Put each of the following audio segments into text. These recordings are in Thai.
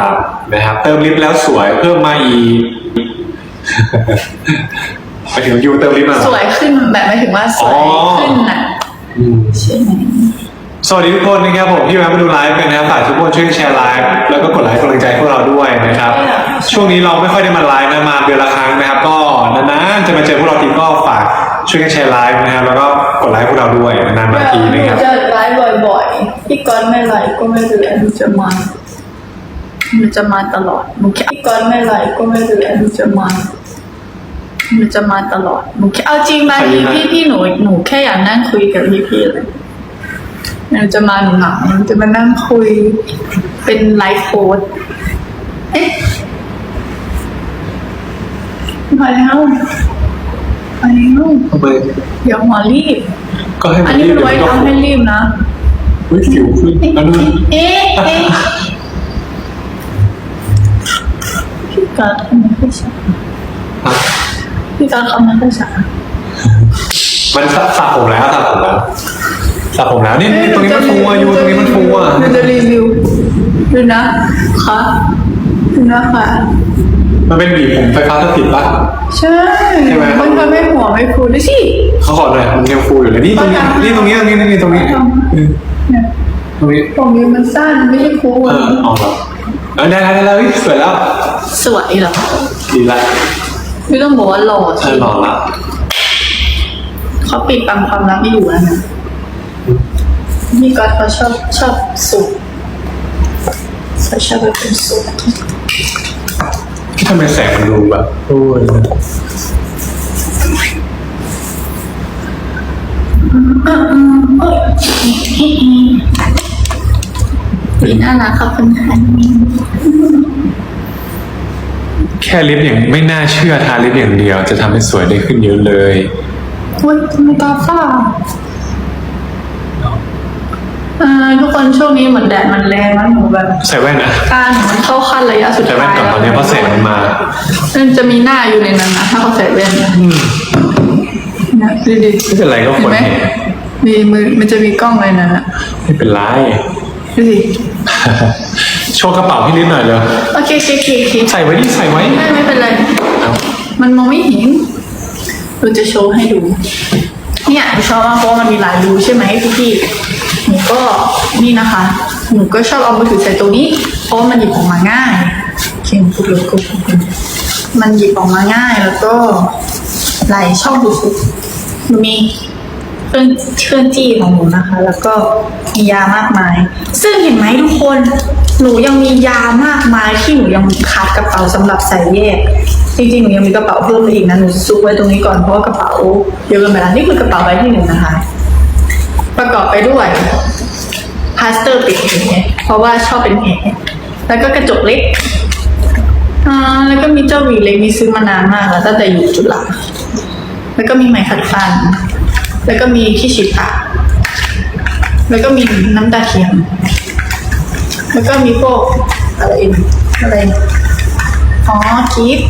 ครับนะครับเติมลิฟต์แล้วสวยเพิ่มมาอีกไปถึงยูเติมลิฟต์อะสวยขึ้นแบบไม่ถึงว่าสวยอ๋อขึ้นน่ะอืมใช่ไหมสวัสดีทุกคนนะครับผมที่แวะมาดูไลฟ์กันนะครับฝากทุกคนช่วยแชร์ไลฟ์แล้วก็กดไลค์กำลังใจพวกเราด้วยนะครับ ช่วงนี้เราไม่ค่อยได้มาไลฟ์นะมาเดือนละครั้งนะครับ ก็นานๆจะมาเจอพวกเราทีก็ฝากช่วยกันแชร์ไลฟ์นะครับ แล้วก็กดไลค์พวกเราด้วยนานๆมาทีหนูนะครับจะไลฟ์บ่อยๆพี่ก้อนไม่ไลฟ์ก็ไม่เป็นไรหนูจะมาหนูจะมาตลอดหนูแค่พี่ก้อนไม่ไลฟ์ก็ไม่เป็นไรหนูจะมาหนูจะมาตลอดหนูแค่เอาจริงบางทีพี่พี่ๆหนูหนูแค่อยากนั่งคุยกับพี่พี่ๆเลยหนูจะมาหนูเหงาหนูจะมานั่งคุยเป็นไลฟ์โค้ดเอ๊ะ มาแล้วมาแล้วทำไมอย่าหัวรีบ ก็ให้มัอันนนี้รีบมันเดี๋ยวไว้มันก็ทำให้รีบนะ เฮ้ยสิวขึ้นเอ๊ะอันนู้นเอ๊ะเอ๊ะพี่การทำไมไม่ใช่อะพี่การทำไมไม่ใช่มันสระสระผมแล้วสระผมแล้วสระผมแล้วนี่ตรงนี้มันฟูอะยูตรงนี้มันฟูอะ หนูจะรีวิวดูนะคะดูนะคะ มันเป็นหวีผมไฟฟ้าสถิตปะ ใช่ใช่ไหม มันทำให้หัวไม่ฟูดูสิ เขาขอหน่อยมันยังฟูอยู่เลยนี่ตรงนี้นี่ตรงนี้ตรงนี้นี่ตรงนี้อืมเนี่ยตรงนี้ผมนี้มันสั้นไม่ใช่ฟูเออออกแล้วเออได้แล้วได้แล้วเฮ้ยสวยแล้วสวยเหรอดีละไม่ต้องบอกว่าหล่อเอสิอหล่อละเขาปิดบังความลับไม่อยู่แล้วนะนี่ก็เขาชอบชอบสุกเขาชอบแบบเป็นสุก ที่ทำไมแสงมันดูแบบโอ้ยดีน่ารักขอบคุณค่ะแค่ลิปอย่างไม่น่าเชื่อทาลิปอย่างเดียว จะทำให้สวยได้ขึ้นเยอะเลยอุ้ยทำไมตาฝ้า เอ่อทุกคนช่วงนี้เหมือนแดดมันแรงแล้วหนูแบบใส่แว่นนะกล้าหนูมันเข้าขั้นระยะสุดใส่แว่ท้านยก่อนตอนนี้เพราะแสงมันมามันจะมีหน้าอยู่ในนั้นนะถ้าเขาใส่แว่นนะนะดูดิไม่เป็นไรก็เห็คนนไหมเห็นมีมือมันจะมีกล้องอะไรนั่นอะไม่เป็นไร ดูสิโชว์กระเป๋าพี่นิดหน่อยเลยโอเคโอเคโอเคโอเคใส่ไว้ดิใส่ไว้ไม่ไม่เป็นไร เอามันมองไม่เห็นเราจะโชว์ให้ดู เนี่ยหนูชอบมากเพราะว่ามันมีหลายรูใช่ไหมพี่พี่ๆหนู ก็นี่นะคะ หนูก็ชอบเอามือถือใส่ตรงนี้ เพราะมันหยิบออกมาง่ายเขียนปุ๊บเลยปุ๊บปุ๊บปุ๊บมันหยิบออกมาง่ายแล้วก็หลายช่องสุดๆหนูมีเครื่องเครื่องจี้ของหนูนะคะ แล้วก็มียามากมาย ซึ่งเห็นไหมทุกคน หนูยังมียามากมายที่หนูยังขาดกระเป๋าสำหรับใส่แยกจริงๆหนูยังมีกระเป๋าเพิ่มอีกนะหนูซุกไว้ตรงนี้ก่อนเพราะว่ากระเป๋าเยอะเกินไปแล้วนี่คือกระเป๋าใบที่หนึ่งนะคะ ประกอบไปด้วยาสเตอร์ปิดแผลเพราะว่าชอบเป็นแผลแล้วก็กระจกเล็กอ่าแล้วก็มีเจ้าหวีเล็กมีซื้อมานานมากแล้วตั้งแต่อยู่จุฬาแล้วก็มีไหมขัดฟัน แล้วก็มีที่ฉีดปากแล้วก็มีน้ำตาเทียม แล้วก็มีพวกอะไรอีกอะไรอ๋อกิฟ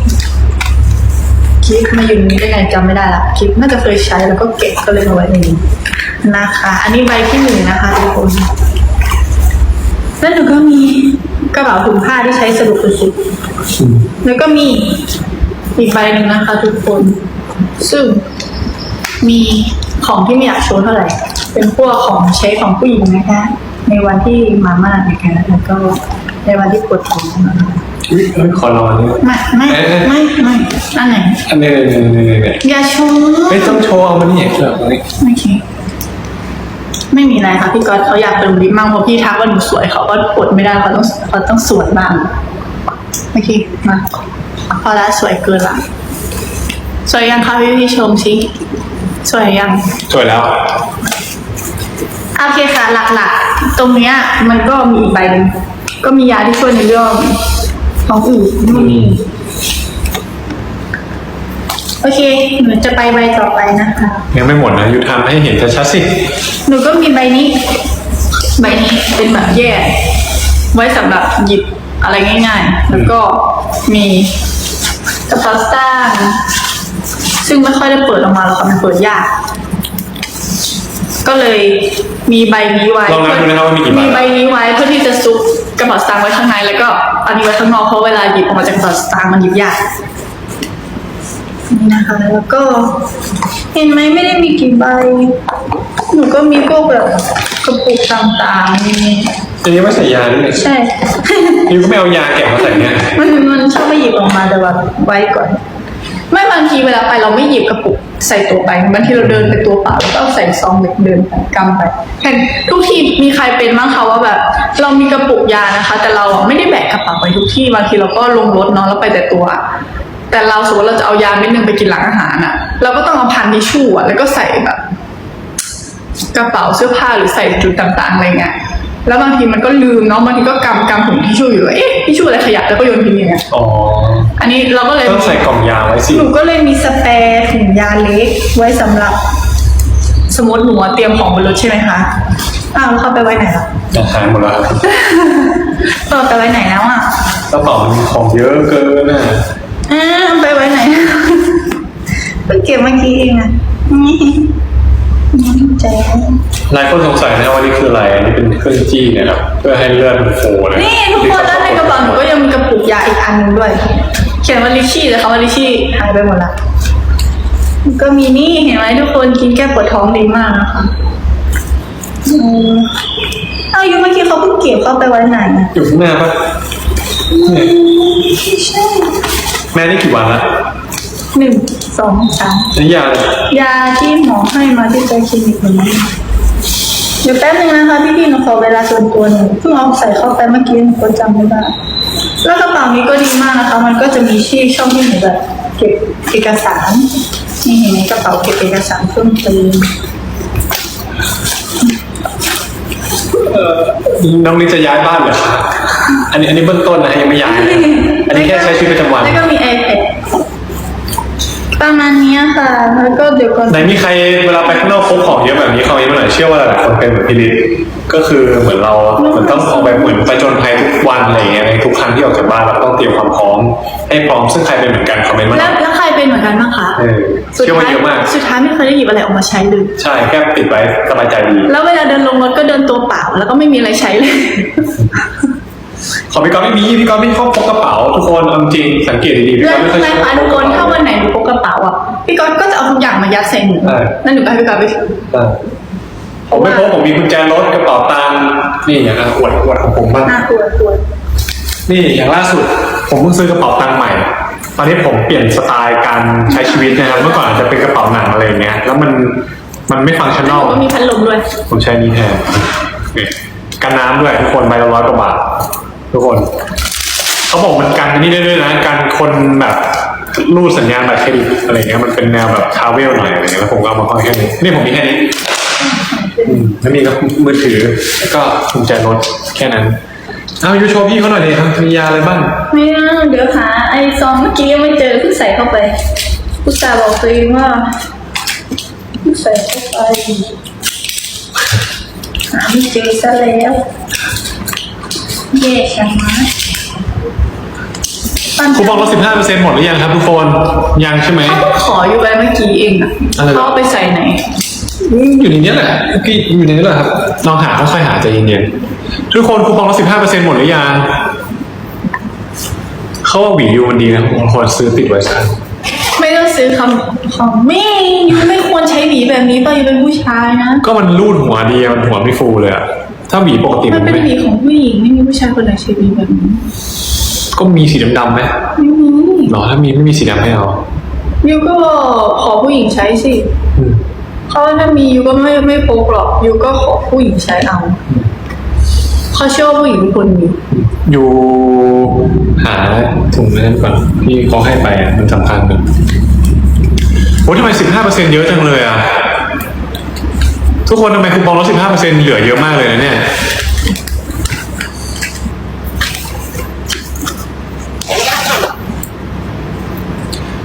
คลิปมาอยู่นี่ได้ไงจำไม่ได้ละคลิปน่าจะเคยใช้แล้วก็เก็บก็เลยเอาไว้ในนี้นะคะ อันนี้ใบที่หนึ่งนะคะทุกคน แล้วหนูก็มีกระเป๋าถุงผ้าที่ใช้สะดวกสุดๆแล้วก็มีอีกใบหนึ่งนะคะ ทุกคน ซึ่งมีของที่ไม่อยากโชว์เท่าไหร่ เป็นพวกของใช้ของผู้หญิงนะคะ ในวันที่มามากนะคะแล้วก็ในวันที่ปวดท้องนะคะอุ๊ยเอ้ยขอลองอันนี้ไม่ไม่เอ๊ะ ไม่ไม่อันไหนอันนี้นี่นี่นี่นี่อย่าโชว์ไม่ต้องโชว์เอามันนี่เออเอานี่โอเค ไม่มีอะไรค่ะพี่ก๊อตเขาอยากเป็นลิปมั่งเพราะพี่ทักว่าหนูสวยเขาก็อดไม่ได้เขาต้องเขาต้องสวยบ้างโอเคมาพอละสวยเกินละสวยยังคะพี่พี่ชมสิสวยยังสวยแล้วโอเคค่ะ หลักๆ ตรงเนี้ย มันก็มีอีกใบหนึ่งก็มียาที่ช่วยในเรื่องท้องอืดนู่นนี่ โอเค หนูจะไปใบต่อไปนะคะ ยังไม่หมดนะยูทำให้เห็นชัดๆสิ หนูก็มีใบนี้ ใบนี้เป็นแบบแยกไว้สำหรับหยิบอะไรง่าย ๆ แล้วก็มีกระเป๋าสตางค์ซึ่งไม่ค่อยได้เปิดออกมาหรอกค่ะมันเปิดยาก ก็เลยมีใบนี้ไว้ลองนับดูนะครับว่ามีกี่ใบ มีใบนี้ไว้เพื่อที่จะซุกกระเป๋าสตางค์ไว้ข้างในแล้วก็อันนี้ไว้ข้างนอกเพราะเวลาหยิบออกมาจากกระเป๋าสตางค์มันหยิบยาก นี่นะคะ แล้วก็ เห็นไหมไม่ได้มีกี่ใบ หนูก็มีพวกแบบกระปุกต่างๆมีอันนี้ไม่ใส่ยาด้วยใช่ ยูก็ไม่เอายาแกะมาใส่เนี่ยมันมันชอบไม่หยิบออกมาแต่ว่าไว้ก่อน ไม่บางทีเวลาไปเราไม่หยิบกระปุกใส่ตัวไปบางทีเราเดินไปตัวเปล่าแล้วก็เอาใส่ซองเด็กเดินไปกำไปเห็นทุกทีมีใครเป็นบ้างคะว่าแบบ เรามีกระปุกยานะคะ แต่เราอะไม่ได้แบกกระเป๋าไปทุกที่บางทีเราก็ลงรถเนาะแล้วไปแต่ตัว แต่เราสมมติเราจะเอายาเม็ดหนึงไปกินหลังอาหารอะเราก็ต้องเอาพันทิชชู่อะแล้วก็ใส่แบบ กระเป๋าเสื้อผ้าหรือใส่จุดต่างๆอะไรเงี้ยแล้วบางทีมันก็ลืมเนาะบางทีก็กำกำถุงทิชชู่อยู่ว่าเอ๊ะทิชชู่อะไรขยับแล้วก็โยนทิ้งอย่างเงี้ยอ๋ออันนี้เราก็เลยต้องใส่กล่องยาไว้สิหนูก็เลยมีสเปรย์ถุงยาเล็กไว้สำหรับ สมมติหนูอะเตรียมของบนรถใช่ไหมคะอ้าวแล้วเขาไปไว้ไหนล่ะอาหารหมดแล้วครับเออไปไว้ไหนแล้วอะกระเป๋ามันมีของเยอะเกินน่ะ อ้าวไปไว้ไหนเพิ่งเก็บเมื่อกี้เองอะนี่ใจหลายคนสงสัยนะว่านี่คืออะไรอันนี้เป็นเครื่องจี้เนะครับเพื่อให้เลือดมันโฟเลยนี่ทุกคนแล้วในกระเป๋าหนูก็ยังมีกระปุกยาอีกอันหนึงด้วย เขียนว่าลิชชี่แต่คำว่าลิชชี่หายไปหมดละก็มีนี่เห็นไหมทุกคนกินแก้ปวดท้องดีมากนะคะอืมเอาอยู่เมื่อกี้เขาเพิ่งเก็บเข้าไปไว้ไหนอะอยู่ข้างหน้าปะเนี่ยใช่ แม่นี่กี่วันละหนึ่งสองสามอันนี่ยาเลยยาที่หมอให้มาที่ใจคลินิกวันนี้เดี๋ยวแป๊บนึงนะคะพี่พี่ๆหนูขอเวลาส่วนตัวหนูเพิ่งเอาใส่เข้าไปเมื่อกี้หนูก็จำไม่ได้แล้วกระเป๋านี้ก็ดีมากนะคะ มันก็จะมีที่ช่องที่หนูแบบเก็บเอกสารนี่เห็นไหมกระเป๋าเก็บเอกสารเพิ่มเติมน้องลินจะย้ายบ้านเหรอคะอันนี้อันนี้เบื้องต้นนะยังไม่ย้ายนะอันนี้แค่ใช้ชีวิตประจำวันแล้วก็มี iPad ประมาณเนี้ยค่ะ แล้วก็เดี๋ยวก่อน ไหนมีใครเวลาไปข้างนอกพกของเยอะแบบนี้คอมเมนต์มาหน่อยเชื่อว่าหลายๆคนเป็นเหมือนพี่ลิศก็คือเหมือนเราเหมือนต้องออกไปเหมือนไปจนภัยทุกวันอะไรอย่างเงี้ยในทุกครั้งที่ออกจากบ้านเราต้องเตรียมความพร้อมให้พร้อมซึ่งใครเป็นเหมือนกันคอมเมนต์มาหแล้น่วอยแล้วใครเป็นเหมือนกันบ้างคะเออสุดเชื่อว่าท้ายเยอะมาก สุดท้ายไม่เคยได้หยิบอะไรออกมาใช้เลย ใช่แค่ติดไว้สบายใจดี แล้วเวลาเดินลงรถก็เดินตัวเปล่า แล้วก็ไม่มีอะไรใช้เลย ของพี่ก๊อฟไม่มีพี่ก๊อฟไม่ชอบพกกระเป๋าทุกคนเอาจริงสังเกตดีๆพี่แล้ก๊อวฟไม่ค่อยนายชอบคะพทุกกกคระนถ้าเป๋าวันไหนหนูพกกระเป๋าอะพี่ก๊อตก็จะเอาทุกอย่างมายัดใส่หนูใช่แล้วหนูก็ให้พี่ก๊อตไปถือใช่ผมไม่พกผมมีกุญแจรถกระเป๋าตังค์นี่อย่างอะอวดอวดของผมบ้างน่าตัวตัวนี่อย่างล่าสุด ผมเพิ่งซื้อกระเป๋าตังค์ใหม่ ตอนนี้ผมเปลี่ยนสไตล์การใช้ชีวิตนะครับเมื่อก่อนอาจจะเป็นกระเป๋าหนังอะไรอย่างเงี้ยแล้วมันมันไม่ฟังก์ชันหแนนูลก็มีพัดลมด้วย ผมใช้นี้แทนนี่กันน้ำด้วยทุกคนใบละร้อยกว่าบาท ทุกคน เขาบอกมันกันนี่ได้ด้วยนะกันคนแบบรูดสัญญาณบัตรเครดิตอะไรเงี้ยมันเป็นแนวแบบทราเวลหน่อยอะไรเงี้ยแล้วผมก็เอามาค่อนแค่นี้นี่ผมมีแค่นี้อืมแล้วมีก็มือถือแล้วก็กุญแจรถแค่นั้นเอายูโชว์พี่เขาหน่อยดิครับมียาอะไรบ้างไม่เอาเดี๋ยวหาไอ้ซองเมื่อกี้ยังไม่เจอเพิ่งใส่เข้าไปพุตส่าห์บอกตัวเองว่าเพิ่งใส่เข้าไปหาไม่เจอซะแล้ว แย่จังนะปั้นคูปองลดสิบห้าเปอร์เซ็นต์หมดหรือยังครับทุกคน ยังใช่ไหมเขาก็ขออยู่ไปเมื่อกี้เองอะอะไรเหรอเขาเอาไปใส่ไหน อืมอยู่ในนี้แหละพี่อยู่ในนี้แหละครับลองหาค่อยๆหาใจเย็นๆทุกคนคูปองลดสิบห้าเปอร์เซ็นต์หมดหรือยังเขาว่าหวียูมันดีนะบางคนซื้อติดไว้ใช้ไม่ต้องซื้อคำของไม่ยูไม่ควรใช้หวีแบบนี้ป่ะยูเป็นผู้ชายนะ ก็มันรูดหัวดีอะมันหัวไม่ฟูเลยอะ ถ้าหวีปกติมัมันนเป็นไม่หวีของผู้หญิงไม่มีผู้ชายคนไหนใช้หวีแบบนี้ก็มีสีดำๆไหมไม่มีหรอถ้ามีไม่มีสีดำให้เอายูก็ขอผู้หญิงใช้สิอืมเขาถ้ามียูก็ไม่ไม่พกหรอกยูก็ขอผู้หญิงใช้เอาเขาเชื่อว่าผู้หญิงเป็นคนมีอยู่หาถุงนั้นก่อนที่เขาให้ไปอะมันสำคัญกันโอ้ทำไมสิบห้าเปอร์เซ็นเยอะจังเลยอะ ทุกคนทำไมคูปองลดสิบห้าเปอร์เซ็นเหลือเยอะมากเลยนะเนี่ย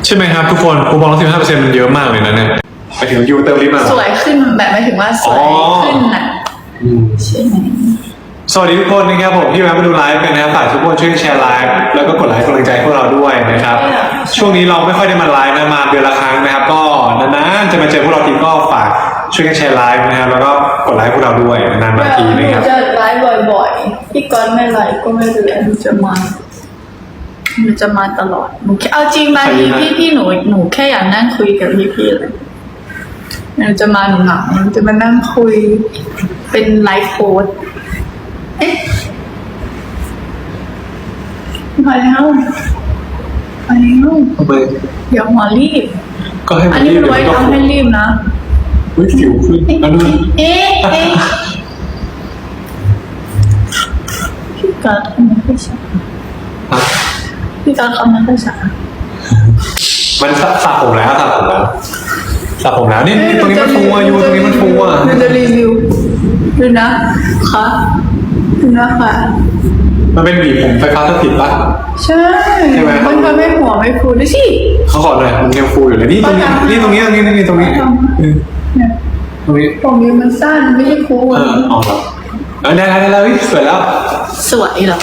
ใช่ไหมครับทุกคนคูปองลดสิบห้าเปอร์เซ็นมันเยอะมากเลยนะเนี่ยไปถึงยูเติมลิฟต์มา สวยขึ้นแบบหมายถึงว่าสวยอ๋อขึ้นน่ะอืมใช่ไหมสวัสดีทุกคนนะครับผมที่แวะมาดูไลฟ์กันนะครับฝากทุกคนช่วยแชร์ไลฟ์แล้วก็กดไลค์กำลังใจพวกเราด้วยนะครับ ช่วงนี้เราไม่ค่อยได้มาไลฟ์นะมาเดือนละครั้งนะครับ ก็นานๆจะมาเจอพวกเราทีก็ฝาก ช่วยกันแชร์ไลฟ์นะครับแล้วก็กดไลค์พวกเราด้วยนานๆมาทีหนะนูครับจะไลฟ์บ่อยๆ พี่ก้อนไม่ไลฟ์ก็ไม่เป็นไรหนูจะมาหนูจะมาตลอดหนูแค่เอาจริงบางทีพี่พี่ๆหนูหนูแค่อยากนั่งคุยกับพี่พี่ๆเลยหนูจะมาหนูเหงาหนูจะมานั่งคุย เป็นไลฟ์โค้ดเอ๊ะมาแล้วมาแล้วทำไมอย่าหัวรีบ ก็ให้มัอันนนี้รีบมันเดี๋ยวไว้มันก็ทำให้รีบนะ อุ้ยสิวขึ้นเอ๊ะอันนู้นเอ๊ะเอ๊ะพี่การทำไม่ค่อยชัดอะพี่การทำไม่ค่อยชัดมันสระสระผมแล้วสระผมแล้วสระผมแล้วนี่ตรงนี้มันฟูอะอยู่ตรงนี้มันฟูอะหนูจะรีวิวดูนะคะดูนะคะ มันเป็นหวีผมไฟฟ้าสถิตปะ ใช่ใช่ไหม มันทำให้หัวไม่ฟูดูสิเขาขอหน่อยมันยังฟูอยู่เลยนี่ตรงนี้นี่ตรงนี้ตรงนี้นี่ตรงนี้ เออเนี่ยตรงนี้ผมนี้มันสั้นไม่ใช่ฟูเออะอออกแล้วเออได้แล้วได้แล้วอุ๊ยสวยแล้วสวยเหรอ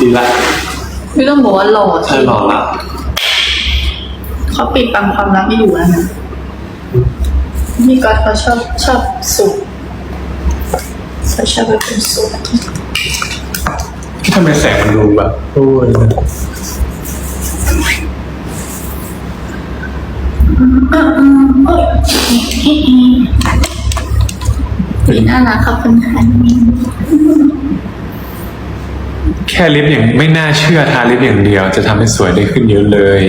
ดีละไม่ต้องบอกว่าหล่อเอสิอหล่อละเขาปิดบังความรักไม่อยู่แล้วนะนี่ก็เขาชอบชอบสุดเขาชอบเป็นสุดที่ทำไมแสงมันดูแบบโอ้ย สีน่ารักขอบคุณค่ะแค่ลิปอย่างไม่น่าเชื่อทาลิปอย่างเดียว จะทำให้สวยได้ขึ้นเยอะเลย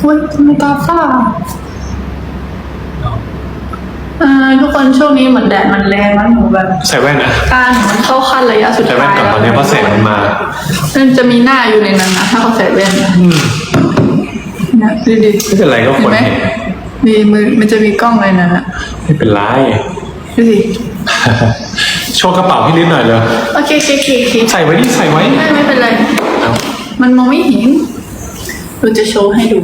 โอ้ยทำไมตาฝ้าเอ่อทุกคนช่วงนี้เหมือนแดดมันแรงแล้วหนูแบบใส่แว่นนะกาหนูมันเข้าขั้นระยะสุดใส่ท้ายแว่นก่อนตอนนี้เพราะแสงมันมา มันจะมีหน้าอยู่ในนั้นนะถ้าเขาใส่แว่นนะ อืม นะดูดิไม่เป็นไรก็เห็คนนไหมเห็นมีมือมันจะมีกล้องอะไรนั่นอะไม่เป็นไรดูสิโชว์กระเป๋าพี่ลิศหน่อยเลยโอเคโอเคโอเคโอเคใส่ไว้ดิใส่ไว้ไม่ไม่เป็นไรเอามันมองไม่เห็นเราจะโชว์ให้ดู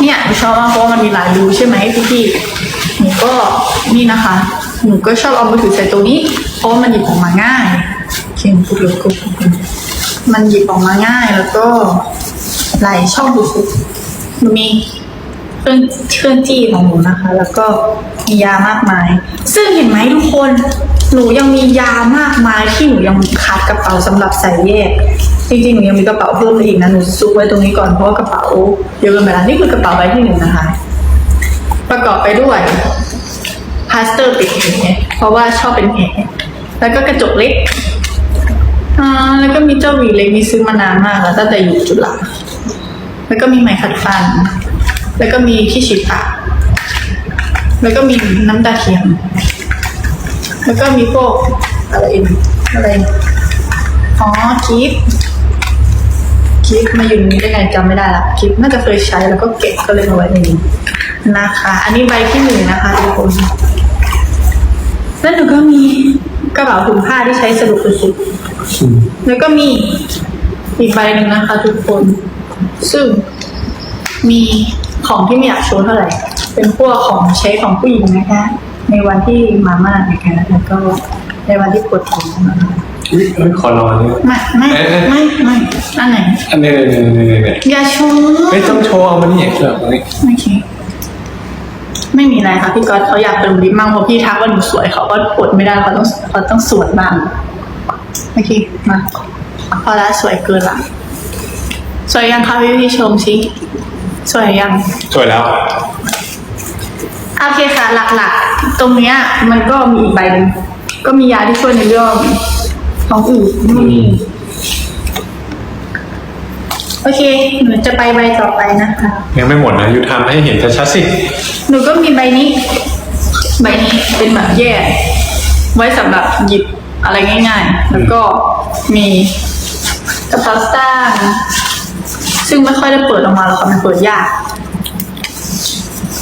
เนี่ยหนูชอบมากเพราะว่ามันมีหลายรูใช่ไหมพี่พี่ๆหนูก็นี่นะคะ หนูก็ชอบเอามือถือใส่ตรงนี้ เพราะว่ามันหยิบออกมาง่ายเขียนปุ๊บแล้วก็ปุ๊บมันหยิบออกมาง่ายแล้วก็หลายช่องสุดๆ หนูมีเครื่องเครื่องจี้ของหนูนะคะ แล้วก็มียามากมาย ซึ่งเห็นไหมทุกคน หนูยังมียามากมายที่หนูยังคัดกระเป๋าสำหรับใส่แยก จริงๆหนูยังมีกระเป๋าเพิ่มมาอีกนะ หนูซุกไว้ตรงนี้ก่อนเพราะว่ากระเป๋าเยอะเกินไปแล้วนี่คือกระเป๋าใบที่หนึ่งนะคะ ประกอบไปด้วยพลาสเตอร์ปิดแผลเพราะว่าชอบเป็นแผลแล้วก็กระจกเล็กอ่าแล้วก็มีเจ้าหวีเล็กมีซื้อมานานมากแล้วตั้งแต่อยู่จุฬา แล้วก็มีไม้ขัดฟัน แล้วก็มีที่ฉีดปากแล้วก็มีน้ำตาเทียม แล้วก็มีพวกอะไรอีกอะไรอ๋อคลิปคลิปมาอยู่ในนี้ได้ไงจำไม่ได้ละคลิปน่าจะเคยใช้แล้วก็เก็บก็เลยเอาไว้ในนี้นะคะ อันนี้ใบที่หนึ่งนะคะทุกคนแล้วหนูก็มีกระเป๋าถุงผ้าที่ใช้สะดวกสุดๆแล้วก็มีอีกใบหนึ่งนะคะ ทุกคน ซึ่งมีของที่ไม่อยากโชว์เท่าไหร่ เป็นพวกของใช้ของผู้หญิงนะคะ ในวันที่มามากนะคะแล้วก็ในวันที่ปวดท้องนะคะอุ๊ยเอ้ยขอลองอันนี้ไม่ไม่เอ๊ะเอ๊ะไม่ไม่อันไหนอันนี้เนี่ยเนี่ยเนี่ยเนี่ยอย่าโชว์ไม่ต้องโชว์เอามันนี่เออเอานี่โอเคไม่มีอะไรค่ะพี่ก๊อตเขาอยากเป็นลิปมั่งเพราะพี่ทักว่าหนูสวยเขาก็อดไม่ได้เขาต้องเขาต้องสวยบ้างโอเคมาพอละสวยเกินละ สวยยังคะพี่พี่ชมสิสวยยัง สวยแล้ว โอเคค่ะ หลักๆ ตรงเนี้ย มันก็มีอีกใบหนึงก็มียาที่ช่วยในเรื่องท้องอืดนู่นนี่โอเค หนูจะไปใบต่อไปนะคะ ยังไม่หมดนะยูทำให้เห็นชัดๆสิ หนูก็มีใบนี้ ใบนี้เป็นแบบแยกไว้สำหรับหยิบอะไรง่าย ๆ แล้วก็มีกระเป๋าสตางค์ ซึ่งไม่ค่อยได้เปิดออกมาหรอกค่ะมันเปิดยาก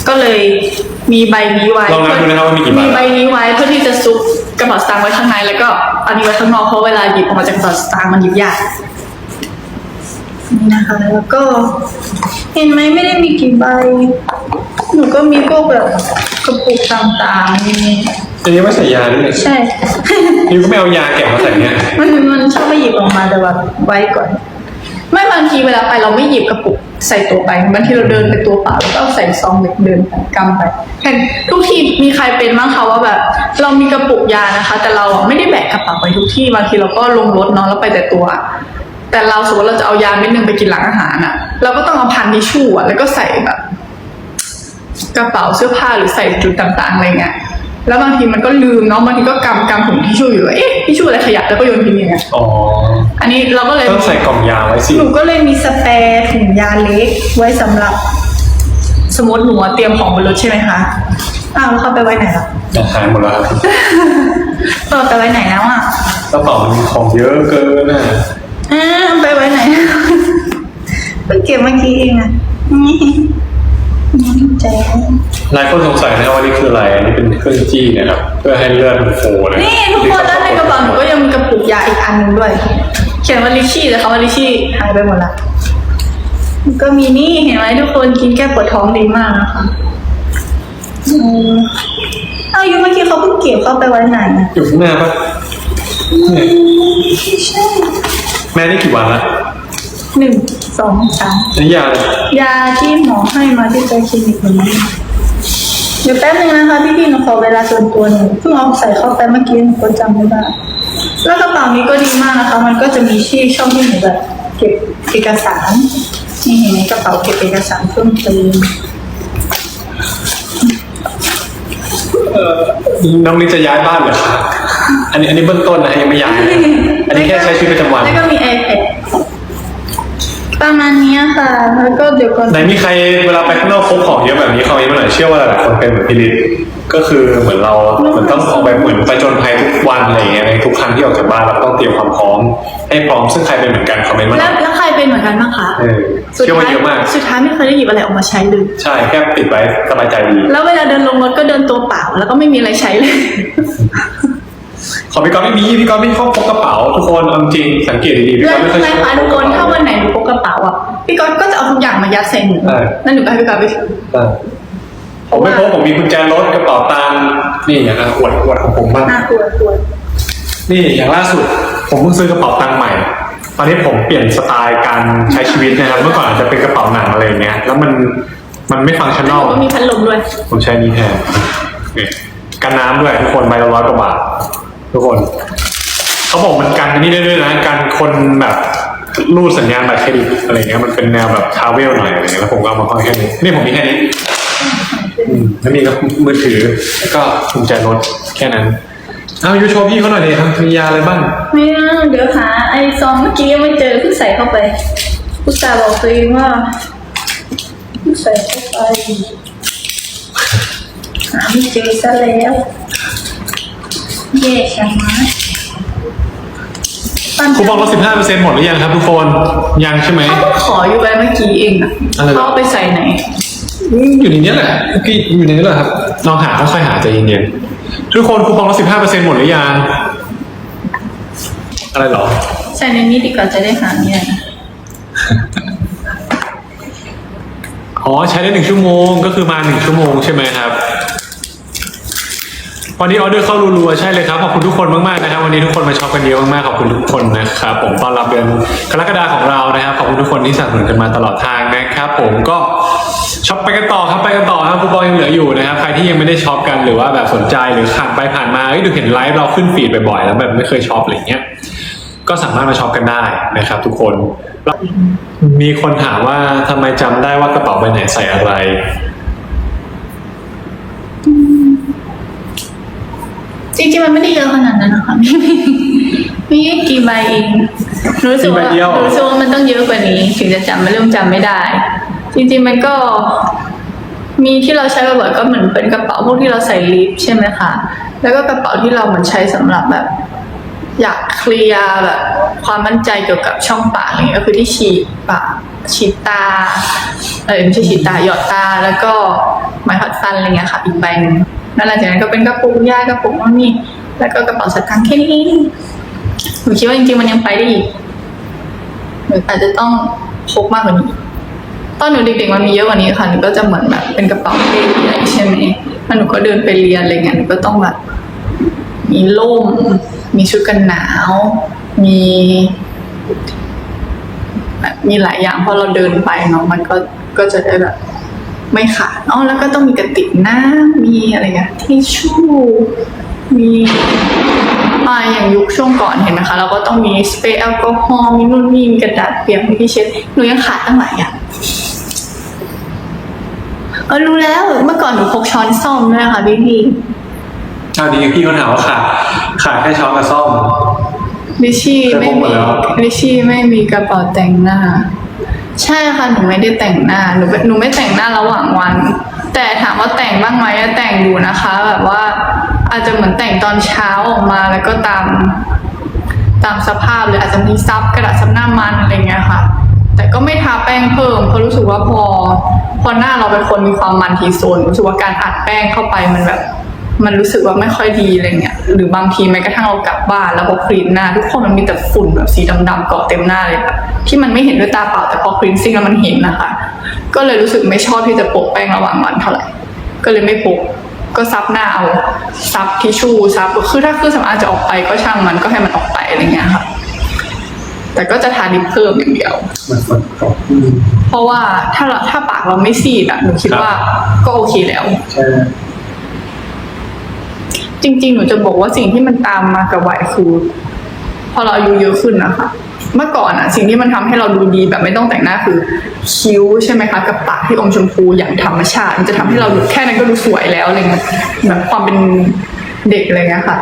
ก็เลยมีใบนี้ไว้ลองนับดูนะครับว่ามีกี่ใบ มีใบนี้ไว้เพื่อที่จะซุกกระเป๋าสตางค์ไว้ข้างในแล้วก็อันนี้ไว้ข้างนอกเพราะเวลาหยิบออกมาจากกระเป๋าสตางค์มันหยิบยากนี่นะคะแล้วก็ เห็นไหมไม่ได้มีกี่ใบ หนูก็มีพวกแบบกระปุกต่างๆมีอันนี้ไม่ใส่ยาด้วยใช่ยูก็ไม่เอายาแกะมาใส่เนี่ยมันมันชอบไม่หยิบออกมาแต่ว่าไว้ก่อน ไม่บางทีเวลาไปเราไม่หยิบกระปุกใส่ตัวไปบางทีเราเดินไปตัวเปล่าแล้วก็เอาใส่ซองเล็กเดินไปกำไปเห็นทุกทีมีใครเป็นบ้างคะว่าแบบ เรามีกระปุกยานะคะ แต่เราไม่ได้แบกกระเป๋าไปทุกที่บางทีเราก็ลงรถเนาะแล้วไปแต่ตัว แต่เราสมมติเราจะเอายาเม็ดหนึงไปกินหลังอาหารอะเราก็ต้องเอาพันทิชชู่อะแล้วก็ใส่แบบ กระเป๋าเสื้อผ้าหรือใส่จุดต่างๆอะไรเงี้ยแล้วบางทีมันก็ลืมเนาะบางทีก็กำกำถุงทิชชู่อยู่เอ๊ะทิชชู่อะไรขยับแล้วก็โยนทิ้งอย่างเงี้ยอ๋อ อันนี้เราก็เลยต้องใส่กล่องยาไว้สิหนูก็เลยมีสเปรย์ถุงยาเล็กไว้สำหรับ สมมติหนูอะเตรียมของบนรถใช่ไหมคะอ้าวแล้วเขาไปไว้ไหนล่ะหายหมดแล้วครับเออไปไว้ไหนแล้วอะกระเป๋ามันมีของเยอะเกินน่ะอ้าวไปไว้ไหนเพิ่งเก็บเมื่อกี้เองอะนี่ใจหลายคนสงสัยนะครับว่านี่คืออะไร อันนี้เป็นเครื่องจี้นะครับ เพื่อให้เลือดมันโฟเลยนี่ทุกคนแล้วในกระเป๋าหนูก็ยังมีกระปุกยาอีกอันหนึงด้วย เขียนว่าลิชชี่แต่คำว่าลิชชี่หายไปหมดละมันก็มีนี่เห็นไหมทุกคนกินแก้ปวดท้องดีมากนะคะอืมเอาอยู่เมื่อกี้เขาเพิ่งเก็บเข้าไปไว้ไหนอะอยู่ข้างหน้าปะเนี่ยใช่แม่นี่กี่วันละหนึ่งสองสามอันนี่ยาเลยยาที่หมอให้มาที่ใจคลินิกวันนี้เดี๋ยวแป๊บนึงนะคะพี่พี่ๆหนูขอเวลาส่วนตัวหนูเพิ่งเอาใส่เข้าไปเมื่อกี้หนูก็จำไม่ได้ แล้วกระเป๋านี้ก็ดีมากนะคะ มันก็จะมีที่ช่องที่หนูแบบเก็บเอกสาร นี่เห็นไหมกระเป๋าเก็บเอกสารเพิ่มเติมน้องลินจะย้ายบ้านเหรอคะอันนี้อันนี้เบื้องต้นนะยังไม่ย้ายนะอันนี้แค่ใช้ชีวิตประจำวัน แล้วก็มี iPad ประมาณนี้ค่ะ แล้วก็เดี๋ยวก่อน ไหนมีใครเวลาไปข้างนอกพกของเยอะแบบนี้คอมเมนต์มาหน่อยเชื่อว่าหลายๆคนเป็นเหมือนพี่ลิศก็คือเหมือนเราเหมือนต้องออกไปเหมือนไปจนภัยทุกวันอะไรอย่างเงี้ยในทุกครั้งที่ออกจากบ้านเราต้องเตรียมความพร้อม ให้พร้อมซึ่งใครเป็นเหมือนกันคอมเมนต์มาหแล้น่วอยแล้วใครเป็นเหมือนกันบ้างคะเออเชื่อว่าเยอะมาก สุดท้ายไม่เคยได้หยิบอะไรออกมาใช้เลย ใช่แค่ปิดไว้สบายใจดี แล้วเวลาเดินลงรถก็เดินตัวเปล่า แล้วก็ไม่มีอะไรใช้เลย ของพี่ก๊อฟไม่มีพี่ก๊อฟไม่ชอบพกกระเป๋าทุกคนเอาจริงสังเกตดีๆพี่ก๊แล้อวฟไม่ค่อยทำไมชอบคะทุกคนถ้าวันไหนหนูพกกระเป๋าอะพี่ก๊อตก็จะเอาทุกอย่างมายัดใส่หนูใช่แล้วหนูก็ให้พี่ก๊อตไปถือ เออผมไม่พกผมมีกุญแจรถกระเป๋าตังค์นี่อย่างนั้นอวดอวดของผมบ้าง น่ากลัวกลัวนี่อย่างล่าสุดผมเพิ่งซื้อกระเป๋าตังค์ใหม่ ตอนนี้ผมเปลี่ยนสไตล์การใช้ชีวิตนะครับ เมื่อก่อนอาจจะเป็นกระเป๋าหนังอะไรอย่างเงี้ย แล้วมันมันไม่ฟังก์ชันหแนนูลก็มีพัดลมด้วยผมใช้นี้แทนนี่กันน้ำด้วยทุกคนใบละร้อยกว่าบาท ทุกคน เขาบอกมันกันอันนี่ได้ด้วยนะกันคนแบบรูดสัญญาณบัตรเครดิตอะไรเงี้ยมันเป็นแนวแบบทราเวลหน่อยอะไรเงี้ยแล้วผมก็เอามาฟังแค่นี้นี่ผมมีแค่นี้อืมแล้วมีก็มือถือแล้วก็กุญแจรถแค่นั้นเอายูโชว์พี่เขาหน่อยดิครับมียาอะไรบ้างไม่เอาเดี๋ยวหาไอ้ซองเมื่อกี้ยังไม่เจอเพิ่งใส่เข้าไปอุตส่าห์บอกตัวเองว่าเพิ่งใส่เข้าไปหาไม่เจอซะแล้ว แย่จังนะปั้นคูปองลดสิบห้าเปอร์เซ็นต์หมดหรือยังครับทุกคน ยังใช่ไหม เขาก็ขออยู่ไปเมื่อกี้เองอะอะไรเหรอเขาเอาไปใส่ไหน อืมอยู่ในนี้แหละเมื่อกี้อยู่ในนี้แหละครับลองหาค่อยๆหาใจเย็นๆทุกคนคูปองลดสิบห้าเปอร์เซ็นต์หมดหรือยัง อะไรเหรอ ใส่ในนี้ดีกว่าจะได้หาเนี่ยอ๋อใช้ได้หนึ่งชั่วโมงก็คือมาหนึ่งชั่วโมงใช่ไหมครับ วันนี้ออเดอร์เข้ารัวๆใช่เลยครับขอบคุณทุกคนมากๆนะครับ วันนี้ทุกคนมาช็อปกันเยอะมากๆขอบคุณทุกคนนะครับผมต้อนรับเดือนกรกฎาของเรานะครับขอบคุณทุกคนที่สนับสนุนกันมาตลอดทางนะครับ ผมก็ช็อปไปกันต่อครับไปกันต่อครับคูปองยังเหลืออยู่นะครับใครที่ยังไม่ได้ช็อปกันหรือว่าแบบสนใจหรือผ่านไปผ่านมาเอ้ยดูเห็นไลฟ์เราขึ้นฟีดบ่อยๆแล้วแบบไม่เคยช็อปอะไรเงี้ยก็สามารถมาช็อปกันได้นะครับ ทุกคนมีคนถามว่าทำไมจำได้ว่ากระเป๋าใบไหนใส่อะไร จริงๆมันไม่ได้เยอะขนาดนั้นนะคะมีมีแค่กี่ใบเองรู้สึกว่ามีใบเดียว รู้สึกว่ามันต้องเยอะกว่านี้ ถึงจะจำไม่เริ่มจำไม่ได้ จริงๆมันก็ มีที่เราใช้บ่อยๆก็เหมือนเป็นกระเป๋าพวกที่เราใส่ลิปใช่ไหมคะแล้วก็กระเป๋าที่เราเหมือนใช้สำหรับแบบ อยากเคลียร์แบบความมั่นใจเกี่ยวกับช่องปากอะไรเงี้ยก็คือที่ฉีดปากฉีดตาเออไม่ใช่ฉีดตาหยอดตาแล้วก็ไม้ผัดฟันอะไรเงี้ยค่ะอีกใบหนึง แล้วหลังจากนั้นก็เป็นกระปุกยากระปุกนั่นนี่แล้วก็กระเป๋าสตางค์แค่นี้หนูคิดว่าจริงๆมันยังไปได้อีกหนูอาจจะต้องพกมากกว่านี้ตอนหนูเด็กๆมันมีเยอะกว่านี้ค่ะหนูก็จะเหมือนแบบเป็นกระเป๋าเป้ใหญ่ใช่ไหมแล้วหนูก็เดินไปเรียนอะไรเงี้ยหนูก็ต้องแบบมีร่ม มีชุดกันหนาว มีแบบมีหลายอย่างพอเราเดินไปเนาะมันก็ก็จะได้แบบ ไม่ขาดอ๋อแล้วก็ต้องมีกระติกน้ำมีอะไรเงี้ยทิชชู่มีอ่าอย่างยุคช่วงก่อนเห็นไหมคะเราก็ต้องมีสเปรย์แอลกอฮอล์มีนู่นนี่มีกระดาษเปียกมีที่เช็ดหนูยังขาดตั้งหลายอย่างเออรู้แล้วเมื่อก่อนหนูพกช้อนซ่อมด้วยค่ะพี่พี่เอาดีพี่เขาถามว่าขาดขาดแค่ช้อนกับซ่อมลิชชี่เคยพไม่กหมมีดแล้วลิชชี่ไม่มีกระเป๋าแต่งหน้า ใช่ค่ะหนูไม่ได้แต่งหน้าหนูหนูไม่แต่งหน้าระหว่างวัน แต่ถามว่าแต่งบ้างไหมแต่งอยู่นะคะ แบบว่าอาจจะเหมือนแต่งตอนเช้าออกมาแล้วก็ตามตามสภาพเลยอาจจะมีซับกระดาษซับหน้ามันอะไรเงี้ยค่ะ แต่ก็ไม่ทาแป้งเพิ่มเพราะรู้สึกว่าพอ พอหน้าเราเป็นคนมีความมันทีโซนรู้สึกว่าการอัดแป้งเข้าไปมันแบบ มันรู้สึกว่าไม่ค่อยดีอะไรเงี้ยหรือบางทีแม้กระทั่งเรากลับบ้านแล้วพอคลีนหน้า ทุกคนมันมีแต่ฝุ่นแบบสีดำๆเกาะเต็มหน้าเลยค่ะที่มันไม่เห็นด้วยตาเปล่าแต่พอคลีนซิ่งแล้วมันเห็นนะคะ ก็เลยรู้สึกไม่ชอบที่จะโปะแป้งระหว่างวันเท่าไหร่ก็เลยไม่โปะก็ซับหน้าเอาซับทิชชู่ซับคือถ้าเครื่องสำอางจะออกไปก็ช่างมันก็ให้มันออกไปอะไรเงี้ยค่ะ แต่ก็จะทาลิปเพิ่มอย่างเดียวเหมือนฝนตกเพราะว่าถ้าเราถ้าปากเราไม่ซีดอะหนูคิดครับว่าก็โอเคแล้วใช่ จริง ๆ หนูจะบอกว่าสิ่งที่มันตามมากับวัยคือพอเราอายุเยอะขึ้นนะคะเมื่อก่อนอะสิ่งที่มันทำให้เราดูดีแบบไม่ต้องแต่งหน้าคือคิ้วใช่ไหมคะกับปากที่อมชมพูอย่างธรรมชาติ มันจะทำให้เราดูแค่นั้นก็ดูสวยแล้วอะไรเงี้ยแบบความเป็นเด็กอะไรเงี้ยค่ะ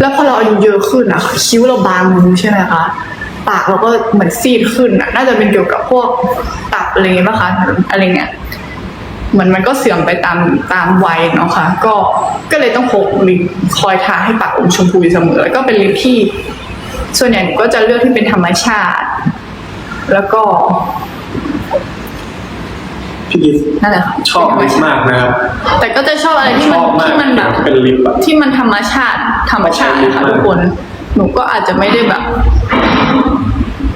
แล้วพอเราอายุเยอะขึ้นอะค่ะคิ้วเราบางลงใช่ไหมคะปากเราก็เหมือนซีดขึ้นอะน่าจะเป็นเกี่ยวกับพวกตับอะไรเงี้ยป่ะคะอะไรเงี้ย เหมือนมันก็เสื่อมไปตามตามวัยเนาะค่ะ ก็ก็เลยต้องพกลิปคอยทาให้ปากอมชมพูอยู่เสมอ แล้วก็เป็นลิปที่ ส่วนใหญ่หนูก็จะเลือกที่เป็นธรรมชาติ แล้วก็พี่กิฟนั่นแหละค่ะชอบลิปมากนะครับ แต่ก็จะชอบอะไรที่ชมันอบมากที่มันแบบเป็นลิปอะที่มันธรรมชาติ ธรรมชาตินะคะทุกคน หนูก็อาจจะไม่ได้แบบ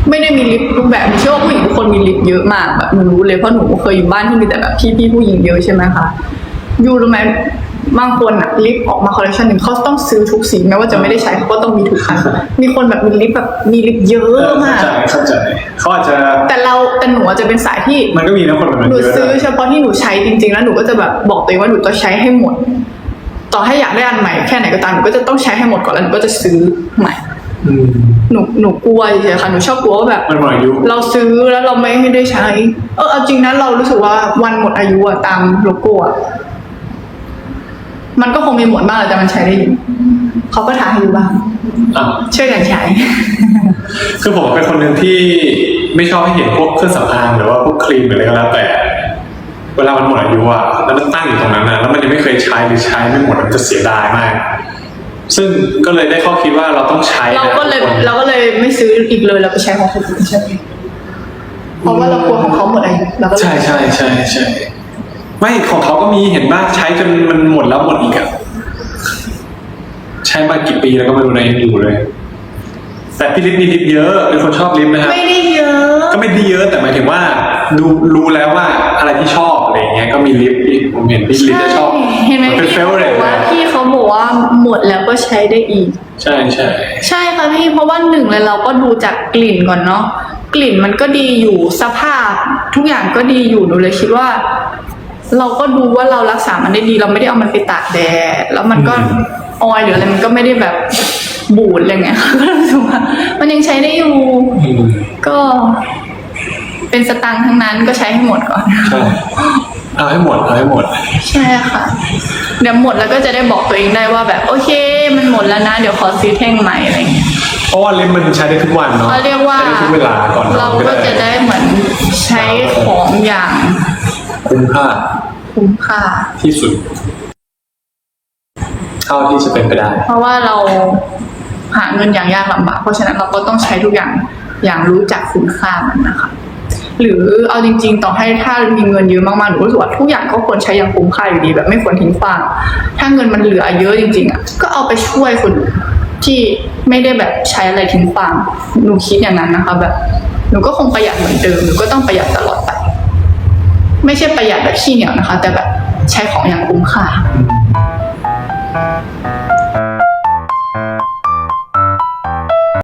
ไม่ได้มีลิปรูปแบบหนูเชื่อว่าผู้หญิงทุกคนมีลิปเยอะมากแบบหนูรู้เลยเพราะหนูเคยอยู่บ้านที่มีแต่แบบพี่พี่ๆผู้หญิงเยอะใช่ไหมคะยูรู้ไหมบางคนอะลิปออกมาคอลเลคชันหนึ่งเขาต้องซื้อทุกสีแม้ว่าจะไม่ได้ใช้เขาก็ต้องมีทุกอันมีคนแบบมีลิปแบบมีลิปเยอะเออเข้ามากใจเข้าใจเขาอาจจะแต่เราแต่หนูอาจจะเป็นสายที่มันก็มีนะคนแบบนั้นหนูเยอะซื้อนะเฉพาะที่หนูใช้จริง ๆ แล้วหนูก็จะแบบบอกตัวเองว่าหนูจะใช้ให้หมด ต่อให้อยากได้อันใหม่แค่ไหนก็ตามหนูก็จะต้องใช้ให้หมดก่อนแล้วหนูก็จะซื้อใหม่อืม หนูหนูกลัวเฉยๆค่ะหนูชอบกลัวว่าแบบ มันหมดอายุเราซื้อแล้วเราไม่ได้ใช้ เออเอาจริงนะเรารู้สึกว่าวันหมดอายุอะตามโลโก้อะมันก็คงมีหมดบ้างแหละแต่มันใช้ได้อยู่เขาก็ทาให้ดูบ้างอะช่วยกันใช้ คือผมเป็นคนหนึ่งที่ไม่ชอบให้เห็นพวกเครื่องสำอางหรือว่าพวกครีมหรืออะไรก็แล้วแต่ เวลามันหมดอายุอะแล้วมันตั้งอยู่ตรงนั้นนะแล้วมันยังไม่เคยใช้หรือใช้ไม่หมดมันจะเสียดายมาก ซึ่งก็เลยได้ข้อคิดว่าเราต้องใช้เรานะก็เลยทุคนเราก็เลยไม่ซื้ออีกเลยเราไปใช้ของคนอื่นใช่ไหมเพราะว่าเรากลัวของเขาหมดอายุเราก็เลยใช่ใช่ใช่ใช่ไม่ของเขาก็มีเห็นบ้างใช้จนมันหมดแล้วหมดอีกอะใช้มากี่ปีแล้วก็ไม่รู้นะยังอยู่เลย แต่พี่ลิฟมีลิฟเยอะเป็นคนชอบลิฟนะครับ ไม่ได้เยอะ ก็ไม่ได้เยอะแต่หมายถึงว่า ดูรู้แล้วว่าอะไรที่ชอบอะไรอย่างเงี้ยก็มีลิฟที่ผมเห็นพี่ลิฟจะชอบเห็นไหมเป็นพี่เฟเขาเวอร์บอกว่าพี่เขาบอกว่าหมดแล้วก็ใช้ได้อีก ใช่ใช่ใช่ค่ะพี่เพราะว่าหนึ่งเลยเราก็ดูจากกลิ่นก่อนเนาะกลิ่นมันก็ดีอยู่สภาพ ทุกอย่างก็ดีอยู่หนูเลยคิดว่า เราก็ดูว่าเรารักษามันได้ดี เราไม่ได้เอามันไปตากแดดแล้วมันก็ออยล์หรืออะไรมันก็ไม่ได้แบบบูดอะไรเงี้ยก็รู้สึกว่ามันยังใช้ได้อยู่ อืมก็ เป็นสตังค์ทั้งนั้นก็ใช้ให้หมดก่อน ใช่เอาให้หมดเอาให้หมด ใช่ค่ะ เดี๋ยวหมดแล้วก็จะได้บอกตัวเองได้ว่าแบบ โอเค มันหมดแล้วนะ เดี๋ยวขอซื้อแท่งใหม่อะไรเงี้ยเพราะว่าลิฟมันใช้ได้ทุกวันเนาะเขาเรียกว่า ใช้ได้ทุกเวลาก่อนนเราอนก็จะได้เหมือนใช้ของอย่างคุ้มค่าคุ้มค่า ที่สุด เท่าที่จะเป็นไปได้ เพราะว่าเราหาเงินอย่างยากลำบากเพราะฉะนั้นเราก็ต้องใช้ทุกอย่างอย่างรู้จักคุณค่ามันนะคะ หรือเอาจริง ๆ ต่อให้ถ้ามีเงินเยอะมากๆหนูรู้สึกว่าทุกอย่างก็ควรใช้อย่างคุ้มค่าอยู่ดีแบบไม่ควรทิ้งขว้างถ้าเงินมันเหลือเยอะจริง ๆอะก็เอาไปช่วยคนที่ไม่ได้แบบใช้อะไรทิ้งขว้างหนูคิดอย่างนั้นนะคะ แบบหนูก็คงประหยัดเหมือนเดิมหนูก็ต้องประหยัดตลอดไปไม่ใช่ประหยัดแบบขี้เหนียวนะคะ แต่แบบใช้ของอย่างคุ้มค่า